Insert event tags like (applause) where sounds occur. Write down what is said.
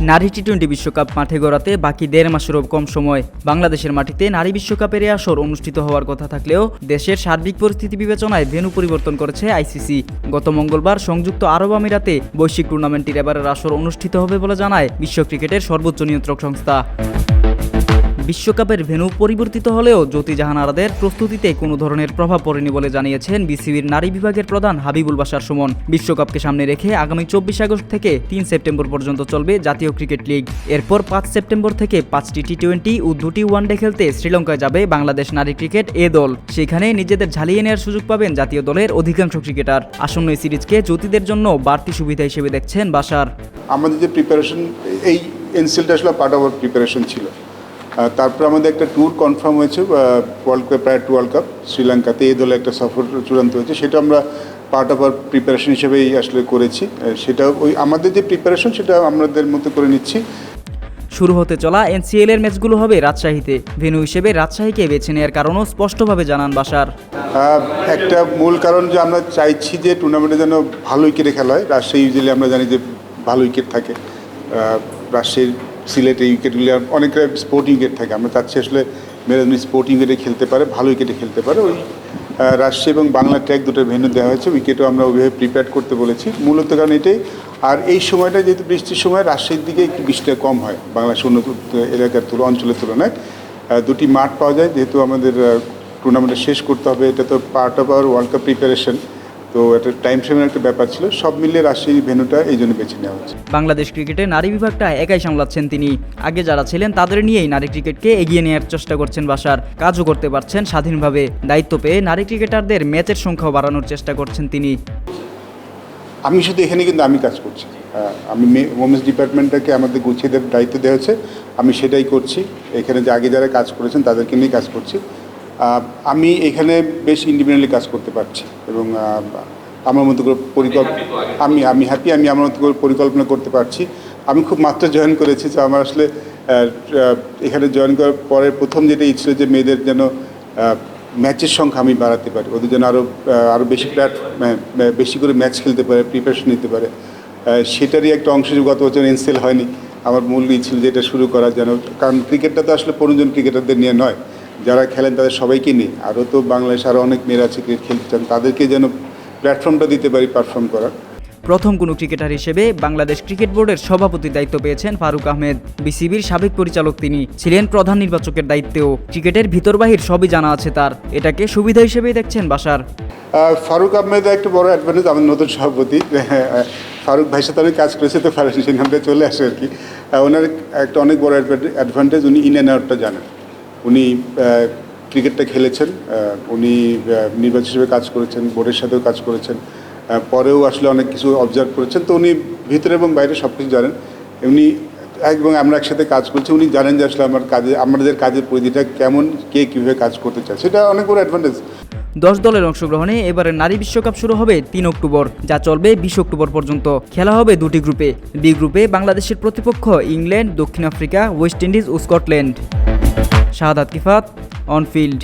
নারী T twenty বিশ্বকাপ মাঠে গড়াতে বাকি দেড় মাসেরও কম সময়। বাংলাদেশের মাটিতে নারী বিশ্বকাপের এ আসর অনুষ্ঠিত হওয়ার কথা থাকলেও দেশের সার্বিক পরিস্থিতি বিবেচনায় ভেনু পরিবর্তন করেছে আইসিসি গত মঙ্গলবার সংযুক্ত আরব আমিরাতে বৈশ্বিক টুর্নামেন্টটির এবারের আসর অনুষ্ঠিত হবে বলে জানায় বিশ্ব ক্রিকেটের সর্বোচ্চ নিয়ন্ত্রক সংস্থা। বিশ্বকাপের ভেন্যু পরিবর্তিত হলেও জ্যোতি জাহান আরাদের প্রস্তুতিতে কোনো ধরনের প্রভাব পড়েনি বলে জানিয়েছেন বিসিবির নারী বিভাগের প্রধান হাবিবুল বাশার সুমন। বিশ্বকাপকে সামনে রেখে আগামী চব্বিশ আগস্ট থেকে তিন সেপ্টেম্বর পর্যন্ত চলবে জাতীয় ক্রিকেট লিগ। এরপর পাঁচ সেপ্টেম্বর থেকে পাঁচটি টি টোয়েন্টি ও দুটি ওয়ানডে খেলতে শ্রীলঙ্কায় যাবে বাংলাদেশ নারী ক্রিকেট এ দল। সেখানে নিজেদের ঝালিয়ে নেওয়ার সুযোগ পাবেন জাতীয় দলের অধিকাংশ ক্রিকেটার। আসন্ন এই সিরিজকে জ্যোতিদের জন্য বাড়তি সুবিধা হিসেবে দেখছেন বাসার আমাদের যে প্রিপারেশন এই এনসিএলটা আসলে পার্ট অফ প্রিপারেশন ছিল। তারপর আমাদের একটা ট্যুর কনফার্ম হয়েছে ওয়ার্ল্ড কাপ প্রায় টু ওয়ার্ল্ড কাপ শ্রীলঙ্কাতে এই দলে একটা সফর চূড়ান্ত হয়েছে সেটা আমরা পার্ট অফ আর প্রিপারেশন হিসেবেই আসলে করেছি। সেটা ওই আমাদের যে প্রিপারেশন সেটা আমাদের মতো করে নিচ্ছি। শুরু হতে চলা এনসিএল এর ম্যাচগুলো হবে রাজশাহীতে। ভেন্যু হিসেবে রাজশাহীকে বেছে নেওয়ার কারণও স্পষ্টভাবে জানান বাসার। একটা মূল কারণ যে আমরা চাইছি যে টুর্নামেন্টে যেন ভালো উইকেটে খেলা হয় রাজশাহী ইউজুয়ালি আমরা জানি যে ভালো উইকেট থাকে। রাজশাহীর সিলেটে উইকেটগুলি অনেকটা স্পোর্টিং উইকেট থাকে। আমরা চাচ্ছি আসলে মেরাজমি স্পোর্টিং উইকেটে খেলতে পারে, ভালো উইকেটে খেলতে পারে। ওই রাজশাহী এবং বাংলা ট্র্যাক দুটো ভেন্যু দেওয়া হয়েছে। উইকেটও আমরা ওইভাবে প্রিপেয়ার করতে বলেছি। মূলত কারণ এটাই, আর এই সময়টা যেহেতু বৃষ্টির সময়, রাজশাহীর দিকে একটু বৃষ্টিটা কম হয়। বাংলাদেশ অন্য এলাকার তুলনা অঞ্চলের তুলনায়। দুটি মাঠ পাওয়া যায়। যেহেতু আমাদের টুর্নামেন্টটা শেষ করতে হবে, এটা তো part of our world cup preparation তো একটা টাইম ফ্রেমের একটা ব্যাপার ছিল। সব মিলিয়ে রাজশাহী ভেন্যুটা এই জন্য বেছে নেওয়া হচ্ছে। বাংলাদেশ ক্রিকেটে নারী বিভাগটা একাই সামলাচ্ছেন তিনি। আগে যারা ছিলেন তাদের নিয়েই নারী ক্রিকেটকে এগিয়ে নেওয়ার চেষ্টা করছেন বাসার। কাজও করতে পারছেন স্বাধীনভাবে। দায়িত্ব পেয়ে নারী ক্রিকেটারদের ম্যাচের সংখ্যাও বাড়ানোর চেষ্টা করছেন তিনি। আমি শুধু এখানে কিন্তু আমি কাজ করছি। আমি ওমেন্স ডিপার্টমেন্টটাকে আমাদের গুছিয়ে দেওয়ার দায়িত্ব দেওয়া হয়েছে। আমি সেটাই করছি। এখানে যে আগে যারা কাজ করেছেন তাদেরকে নিয়ে কাজ করছি। আমি এখানে বেশ ইন্ডিপেন্ডেন্টলি কাজ করতে পারছি এবং আমার মতো করে পরিকল্পনা আমি আমি হ্যাপি আমি আমার মতো করে পরিকল্পনা করতে পারছি। আমি খুব মাত্র জয়েন করেছি যে আমার আসলে এখানে জয়েন করার পরে প্রথম যেটা ইচ্ছিল যে মেয়েদের যেন ম্যাচের সংখ্যা আমি বাড়াতে পারি। ওদের যেন আরও আরও বেশি প্ল্যাটফর্ম বেশি করে ম্যাচ খেলতে পারে প্রিপারেশন নিতে পারে। সেটারই একটা অংশ গত বছর এনসেল হয়নি। আমার মূল ছিল যে এটা শুরু করা যেন কারণ ক্রিকেটটা তো আসলে পনেরোজন ক্রিকেটারদের নিয়ে নয়। যারা খেলেন তাদের সবাইকে নিয়ে। আরও তো বাংলাদেশ আরও অনেক মেয়েরা আছে ক্রিকেট খেলতে চান তাদেরকে যেন প্ল্যাটফর্মটা দিতে পারি পারফর্ম করার। প্রথম কোনো ক্রিকেটার হিসেবে বাংলাদেশ ক্রিকেট বোর্ডের সভাপতির দায়িত্ব পেয়েছেন ফারুক আহমেদ। বিসিবির সাবেক পরিচালক তিনি ছিলেন প্রধান নির্বাচকের দায়িত্বেও। ক্রিকেটের ভিতর বাহির সবই জানা আছে তার। এটাকে সুবিধা হিসেবেই দেখছেন বাসার। ফারুক আহমেদ একটা বড় অ্যাডভান্টেজ আমাদের নতুন সভাপতি। (laughs) ফারুক ভাইয়ের সাথে আমি কাজ করেছি তো ফারুক সেখানটা চলে আসে আর কি। ওনার একটা অনেক বড় অ্যাডভান্টেজ উনি ইন অ্যান্ড আউটটা জানেন। উনি ক্রিকেটটা খেলেছেন উনি আহ, নির্বাচক হিসেবে কাজ করেছেন বোর্ডের সাথেও কাজ করেছেন পরেও আসলে অনেক কিছু অবজার্ভ করেছেন। তো উনি ভিতরে এবং বাইরে সব কিছু জানেন। উনি এবং আমরা একসাথে কাজ করছি উনি জানেন যে আসলে আমার কাজে আমাদের কাজের পরিধিটা কেমন কে কীভাবে কাজ করতে চায়। সেটা অনেক বড় অ্যাডভান্টেজ দশ দলের অংশগ্রহণে এবারে নারী বিশ্বকাপ শুরু হবে তিন অক্টোবর যা চলবে বিশ অক্টোবর পর্যন্ত। খেলা হবে দুটি গ্রুপে। বি গ্রুপে বাংলাদেশের প্রতিপক্ষ ইংল্যান্ড দক্ষিণ আফ্রিকা ওয়েস্ট ইন্ডিজ ও স্কটল্যান্ড। শাহাদাত কিফাত অনফিল্ড